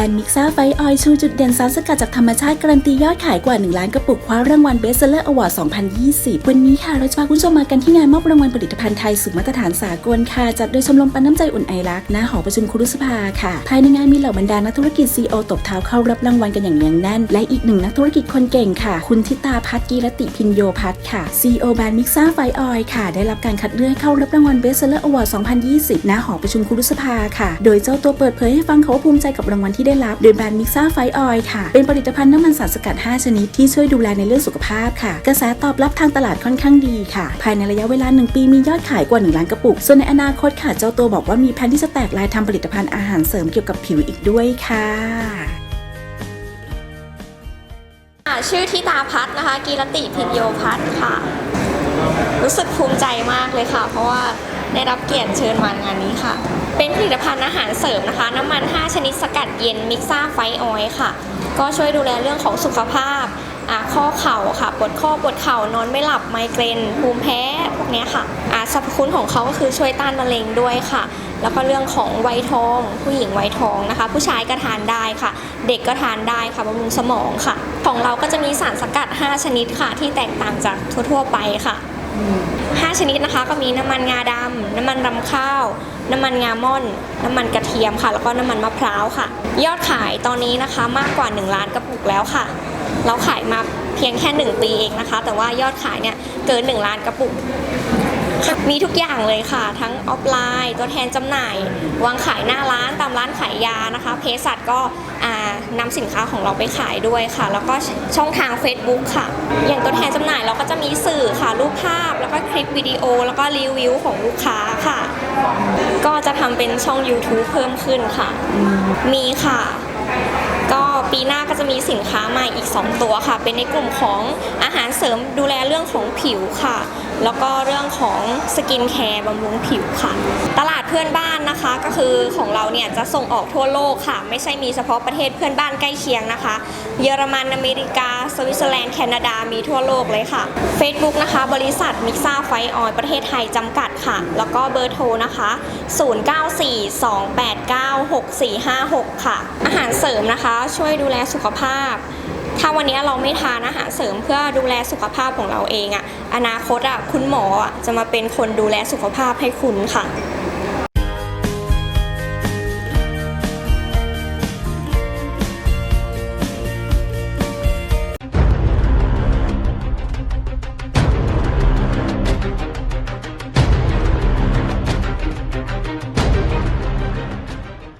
รนด์มิกซ่าไฟออยชูจุดเด่นสารสกัดจากธรรมชาติการันตียอดขายกว่า 1 ล้านกระปุกคว้ารางวัล Best Seller Award 2020 วันนี้ค่ะ เราจะพาคุณผู้ชมมากันที่งานมอบรางวัลผลิตภัณฑ์ไทยสู่มาตรฐานสากลค่ะ จัดโดยชมรมปันน้ำใจอุ่นไอรักณหอประชุมครุสภาค่ะ ภายในงานมีเหล่าบรรดานักธุรกิจ CEO ตบเท้าเข้ารับรางวัลกันอย่างเนืองแน่น และอีกหนึ่งนักธุรกิจคนเก่งค่ะ คุณทิตาพัฒกีรติพินโยพัฒค่ะ CEO แบรนด์มิกซ่าไฟออยค่ะ ได้รับการคัดเลือกเข้ารับรางวัล Best Seller Award 2020ณหอประชุมครุสภาค่ะ โดยเจ้าตัวเปิดเผยให้ฟังเขาภูมิใจกับรางวัลที่ได้รับโดยแบรนด์มิกซ่าไฟออยค่ะ เป็นผลิตภัณฑ์น้ำมันสารสกัด 5 ชนิดที่ช่วยดูแลในเรื่องสุขภาพค่ะ กระแสตอบรับทางตลาดค่อนข้างดีค่ะ ภายในระยะเวลา 1 ปีมียอดขายกว่า 1 ล้านกระปุก ส่วนในอนาคตค่ะ เจ้าตัวบอกว่ามีแผนที่จะแตกลายทำผลิตภัณฑ์อาหารเสริมเกี่ยวกับผิวอีกด้วยค่ะชื่อทิตาพัฒน์นะคะ กีรติพินโยพัฒน์ค่ะ รู้สึกภูมิใจมากเลยค่ะ เพราะว่า ได้รับเกียรติเชิญมางานนี้ค่ะ เป็นผลิตภัณฑ์อาหารเสริมนะคะ น้ำมัน 5 ชนิดสกัดเย็นมิกซ่าไฟออยค่ะ ก็ช่วยดูแลเรื่องของสุขภาพข้อเข่าค่ะปวดข้อปวดเข่านอนไม่หลับไมเกรนภูมิแพ้พวกนี้ค่ะอาสรรพคุณของเขาก็คือช่วยต้านมะเร็งด้วยค่ะ แล้วก็เรื่องของไวยทอง ผู้หญิงไวยทองนะคะ ผู้ชายก็ทานได้ค่ะ เด็กก็ทานได้ค่ะบำรุงสมองค่ะ ของเราก็จะมีสารสกัด 5 ชนิดค่ะ ที่แตกต่างจากทั่ว ๆ ไปค่ะ 5 ชนิดนะคะ ก็มีน้ำมันงาดำน้ำมันรำข้าว น้ำมันงาม่อน น้ำมันกระเทียมค่ะ แล้วก็น้ำมันมะพร้าวค่ะ ยอดขายตอนนี้นะคะมากกว่า 1 ล้านกระปุกแล้วค่ะ เราขายมาเพียงแค่ 1 ปีเองนะคะ แต่ว่ายอดขายเนี่ยเกิน 1 ล้านกระปุก มีทุกอย่างเลยค่ะ ทั้งออฟไลน์ ตัวแทนจำหน่าย วางขายหน้าร้านตามร้านขายยานะคะเภสัชก็อ่านำสินค้าของเราไปขายด้วยค่ะ แล้วก็ช่องทาง Facebook ค่ะ อย่างตัวแทนจำหน่ายเราก็จะมีสื่อค่ะรูปภาพ แล้วก็คลิปวิดีโอ แล้วก็รีวิวของลูกค้าค่ะ ก็จะทำเป็นช่อง YouTube เพิ่มขึ้นค่ะ มีค่ะก็ปีหน้าก็จะมีสินค้าใหม่อีก 2 ตัวค่ะ เป็นในกลุ่มของอาหารเสริมดูแลเรื่องของผิวค่ะ แล้วก็เรื่องของสกินแคร์บำรุงผิวค่ะ ตลาดเพื่อนบ้านนะคะก็คือของเราเนี่ยจะส่งออกทั่วโลกค่ะ ไม่ใช่มีเฉพาะประเทศเพื่อนบ้านใกล้เคียงนะคะ เยอรมันอเมริกา สวิตเซอร์แลนด์แคนาดามีทั่วโลกเลยค่ะ Facebook นะคะ บริษัทมิกซ่าไฟออยประเทศไทยจำกัดค่ะ แล้วก็เบอร์โทรนะคะ 0942896456 ค่ะ อาหารเสริมนะคะ ช่วยดูแลสุขภาพ ถ้าวันนี้เราไม่ทานอาหารเสริมเพื่อดูแลสุขภาพของเราเองอะอนาคตอะคุณหมออะจะมาเป็นคนดูแลสุขภาพให้คุณค่ะ